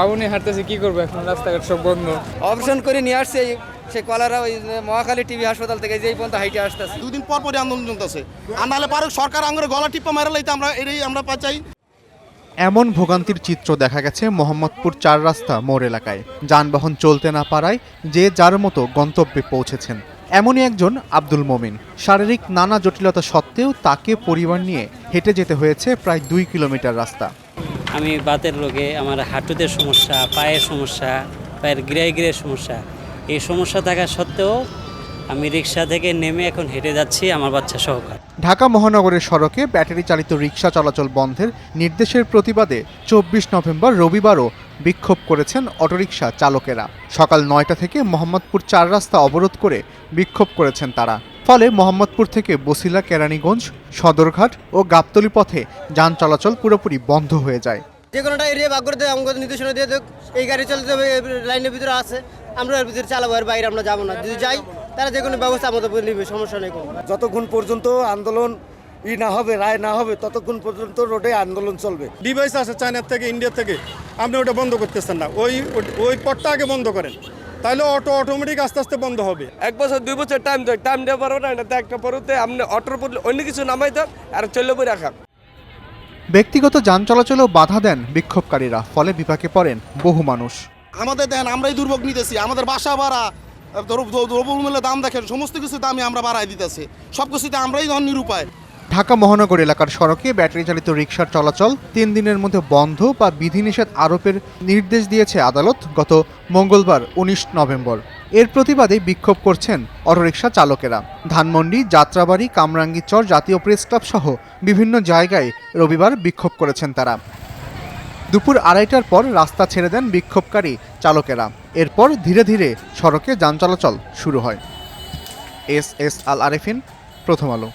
বাবুনি হাঁটতেছে কি করব এখন? রাস্তাঘাট সব বন্ধ। অপারেশন করে নিয়ে আসছে সে কলারা ওই মহাখালী টিভি হাসপাতাল থেকে যেই পর্যন্ত হাইটে আসতেছে। দুদিন পর পরই আন্দোলন চলতেছে। আর নাহলে পারুক সরকার আঙ্গুরে গলা টিপ্পা মারা লাইতে আমরা এটাই আমরা চাই এমন ভোগান্তির চিত্র দেখা গেছে মোহাম্মদপুর চার রাস্তা মোড় এলাকায়। যানবাহন চলতে না পারায় যে যার মতো গন্তব্যে পৌঁছেছেন। এমনই একজন আব্দুল মোমিন। শারীরিক নানা জটিলতা সত্ত্বেও তাকে পরিবার নিয়ে হেঁটে যেতে হয়েছে প্রায় দুই কিলোমিটার রাস্তা। আমি বাতের রোগে আমার হাঁটুতে সমস্যা, পায়ের সমস্যা, পায়ের গিরায় গিরায় সমস্যা। এই সমস্যা থাকা সত্ত্বেও আমি রিক্সা থেকে নেমে এখন হেঁটে যাচ্ছি আমার বাচ্চা সহকার। ঢাকা মহানগরের সড়কে ব্যাটারি চালিত রিক্সা চলাচল বন্ধের নির্দেশের প্রতিবাদে চব্বিশ নভেম্বর রবিবারও বিক্ষোভ করেছেন অটোরিকশা চালকেরা। সকাল নয়টা থেকে মোহাম্মদপুর চার রাস্তা অবরোধ করে বিক্ষোভ করেছেন তারা। ফলে মোহাম্মদপুর থেকে বসিলা কেরানীগঞ্জ সদরঘাট ও গাবতলী পথে যান চলাচল পুরোপুরি বন্ধ হয়ে যায়। যে কোনোটা এরিয়া ভাগ করে দেয় আমাকে নির্দেশনা দিয়ে দেখ এই গাড়ি চলতে হবে লাইনের ভিতরে আছে আমরা এর ভিতরে চালাবো এর বাইরে আমরা যাব না। যদি যাই তারা যে কোনো ব্যবস্থা আমাদের নিবে সমস্যা নেই যতক্ষণ পর্যন্ত আন্দোলন ই না হবে রায় না হবে ততক্ষণ পর্যন্ত রোডে আন্দোলন চলবে। ডিভাইস আছে চায়নার থেকে ইন্ডিয়া থেকে। আপনি ওটা বন্ধ করতেছেন না। ওই ওই পথটা আগে বন্ধ করেন। তাহলে অটো অটোমেটিক আস্তে আস্তে বন্ধ হবে। এক বছর দুই বছর টাইম দেয়। টাইম দেওয়া পারব না এটা একটা পরতে আপনি অটোর পর অন্য কিছু নামাই দেন আর চলে পরে রাখা। ব্যক্তিগত যান চলাচলেও বাধা দেন বিক্ষোভকারীরা ফলে বিপাকে পড়েন বহু মানুষ। আমাদের দেন আমরাই দুর্ভোগ নিতেছি। আমাদের বাসা ভাড়া দ্রব্য দ্রব্যমূল্যের দাম দেখেন সমস্ত কিছু দামই আমরা বাড়াই দিতেছি। সব কিছুতে আমরাই ধর নিরুপায়। ঢাকা মহানগর এলাকার সড়কে ব্যাটারি চালিত রিকশার চলাচল তিন দিনের মধ্যে বন্ধ বা বিধিনিষেধ আরোপের নির্দেশ দিয়েছে আদালত গত মঙ্গলবার উনিশ নভেম্বর। এর প্রতিবাদে বিক্ষোভ করছেন অটোরিকশা চালকেরা। ধানমন্ডি, যাত্রাবাড়ি কামরাঙ্গীচর জাতীয় প্রেস ক্লাব সহ বিভিন্ন জায়গায় রবিবার বিক্ষোভ করেছেন তারা। দুপুর আড়াইটার পর রাস্তা ছেড়ে দেন বিক্ষোভকারী চালকেরা। এরপর ধীরে ধীরে সড়কে যান চলাচল শুরু হয়। এস এস আল আরেফিন, প্রথম আলো।